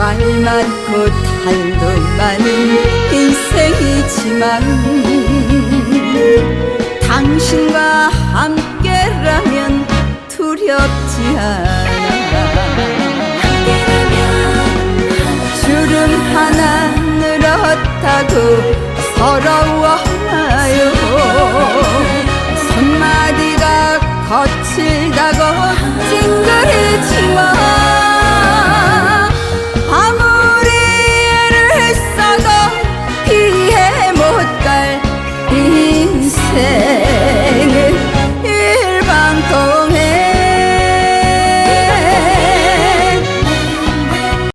많이 많고 탈도 많은 인생이지만 당신과 함께라면 두렵지 않아. 주름 하나 늘었다고 서러워하요 손마디가 거칠다고